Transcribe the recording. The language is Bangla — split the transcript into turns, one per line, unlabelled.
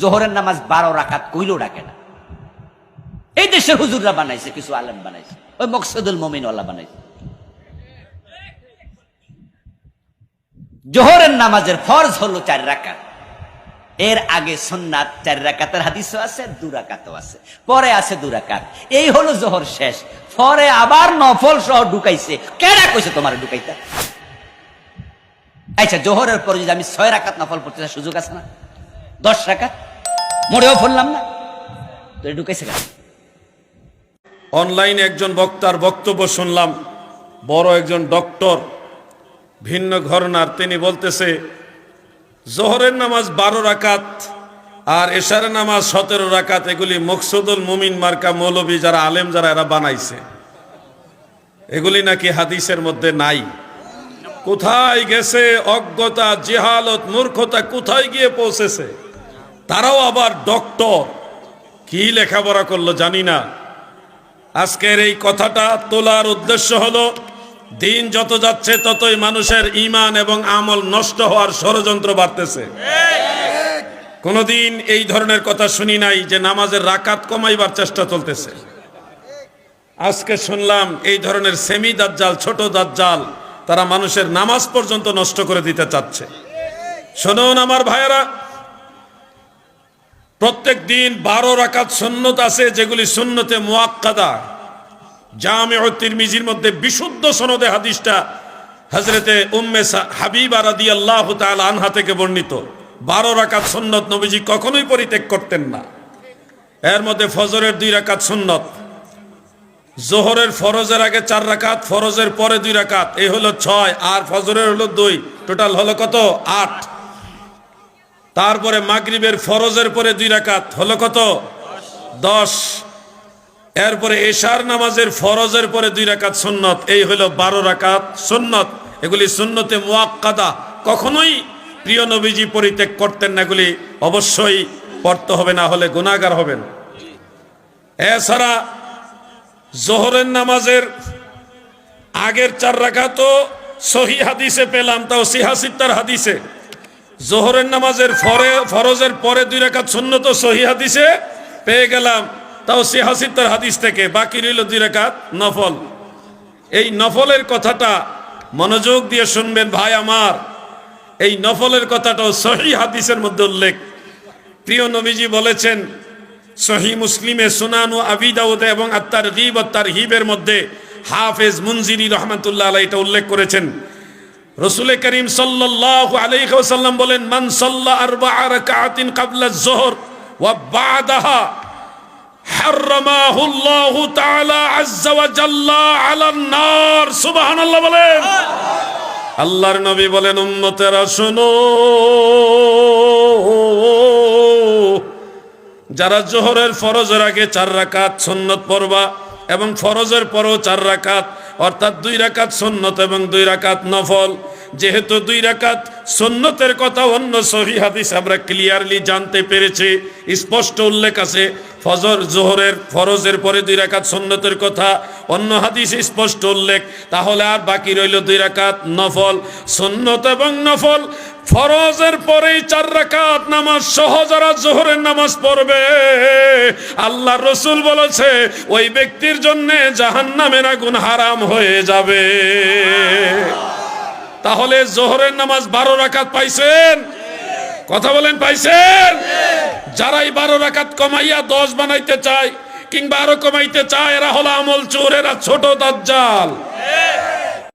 জোহরের নামাজ বারো রাখাত কইলেও ডাকে না। এই দেশের হুজুররা বানাইছে, কিছু আলেম বানাইছে। ওই মকসুদুল মমিনওয়ালা বানাইছে। জোহরের নামাজের ফরজ হলো চার রাকাত। এর আগে সুন্নাত চার রাকাতের হাদিসও আছে, দু রাকাতও আছে। পরে আছে দু রাকাত। এই হলো জোহর শেষ। পরে আবার নফল সহ ঢুকাইছে। কেডা কইছে তোমার ঢুকাইতে? আচ্ছা জোহরের পরে যদি আমি ছয় রাকাত নফল পড়তে সুযোগ আছে না? দশ রাকাত? মরেও ফেললাম না। তো কেন
অনলাইনে একজন বক্তার বক্তব্য শুনলাম। বড় একজন ডক্টর, ভিন্ন ঘরনার, তিনি বলতেছে, জোহরের নামাজ বারো রাকাত আর এশারের নামাজ সতেরো রাকাত, এগুলি মকসুদুল মুমিন মার্কা মৌলবী যারা আলেম যারা, এরা বানাইছে। এগুলি নাকি হাদিসের মধ্যে নাই। কোথায় গেছে অজ্ঞতা, জেহালত, মূর্খতা, কোথায় গিয়ে পৌঁছেছে? তারাও আবার ডক্টর। কি লেখাপড়া করল জানি না। আজকের এই কথাটা তোলার উদ্দেশ্য হলো, দিন যত যাচ্ছে ততই মানুষের ইমান এবং আমল নষ্ট হওয়ার ষড়যন্ত্র বাড়তেছে। কোনোদিন এই ধরনের কথা শুনি নাই যে নামাজের রাকাত কমাইবার চেষ্টা চলতেছে। আজকে শুনলাম এই ধরনের সেমি দাজ্জাল ছোট দাজ্জাল, তারা মানুষের নামাজ পর্যন্ত নষ্ট করে দিতে চাচ্ছে। শুনুন আমার ভাইয়েরা প্রত্যেক দিন বারো রাকাত সুন্নত আছে, যেগুলি সুন্নতে মুয়াক্কাদা। জামে ও তিরমিজির মধ্যে বিশুদ্ধ সনদে হাদিসটা হজরতে উম্মে হাবিবা রাদি আল্লাহ আনহা থেকে বর্ণিত। বারো রাকাত সুন্নত নবীজি কখনোই পরিত্যাগ করতেন না। এর মধ্যে ফজরের দুই রাকাত সুন্নত। জোহরের ফরজের আগে চার রাকাত, ফরজের পরে দুই রাকাত। এই হলো ছয়, আর ফজরের হলো দুই। টোটাল হলো কত? আট। তারপরে মাগরিবের ফরজের পরে দুই রাকাত হলো কত? দশ। এরপরে এশার নামাজের ফরজের পরে দুই রাকাত সুন্নত। এই হলো বারো রাকাত সুন্নত। এগুলি সুন্নতে মুয়াক্কাদা। কখনোই প্রিয় নবীজি পরিত্যাগ করতেন না এগুলি। অবশ্যই পড়তে হবে, না হলে গুণাগার হবেন। এছাড়া জোহরের নামাজের আগের চার রাকাতও সহি হাদিসে পেলাম, তাও সিহাসিত্তার হাদিসে। জোহরের নামাজের ফরে, ফরজের পরে দুই রাকাত সুন্নত সহি হাদিসে পেয়ে গেলাম। তাও সিহাসিত্তার হাদিস থেকে, বাকি রইল দুই রাকাত নফল। এই নফলের কথাটা মনোযোগ দিয়ে শুনবেন ভাই আমার। এই নফলের কথাটাও সহি হাদিসের মধ্যে উল্লেখ। প্রিয় নবীজি বলেছেন, সহি মুসলিমে সুনানু আবিদাউদে এবং আত্মার গিব আত্মার হিবের মধ্যে হাফেজ মুনজিরি রহমতুল্লাহ আলাই এটা উল্লেখ করেছেন। রসুল করিম আলাইহি বলেন, মান আরবা ওয়া বাদাহা বলেন। আল্লাহর নবী বলেন, উম্মতেরা, শুনো, যারা জোহরের ফরজের আগে চার রাকাত সন্নত পড়বা এবং ফরজের পরও চার রাকাত অর্থাৎ দুই রাকাত সন্ন্যত এবং দুই রাকাত নফল। যেহেতু দুই রাকাত সন্ন্যতের কথা অন্য সহি হাদিস আমরা ক্লিয়ারলি জানতে পেরেছি, স্পষ্ট উল্লেখ আছে, ফজর, জোহরের ফরজের পরে দুই রাকাত সন্ন্যতের কথা, অন্য হাদিস স্পষ্ট উল্লেখ, তাহলে আর বাকি রইল দুই রাকাত নফল। সন্ন্যত এবং নফল ফরজের পরেই চার রাকাত নামাজ সহ যারা জোহরের নামাজ পড়বে। আল্লাহ রসুল বলেছে, ওই ব্যক্তির জন্য জাহান্নামের আগুন হারাম হয়ে যাবে। তাহলে জোহরের নামাজ বারো রাকাত পাইছেন? কথা বলেন, পাইছেন? যারাই বারো রাকাত কমাইয়া দশ বানাইতে চায়, কিংবা আরও কমাইতে চায়, এরা হলো আমল চোর, এরা ছোট দাজ্জাল।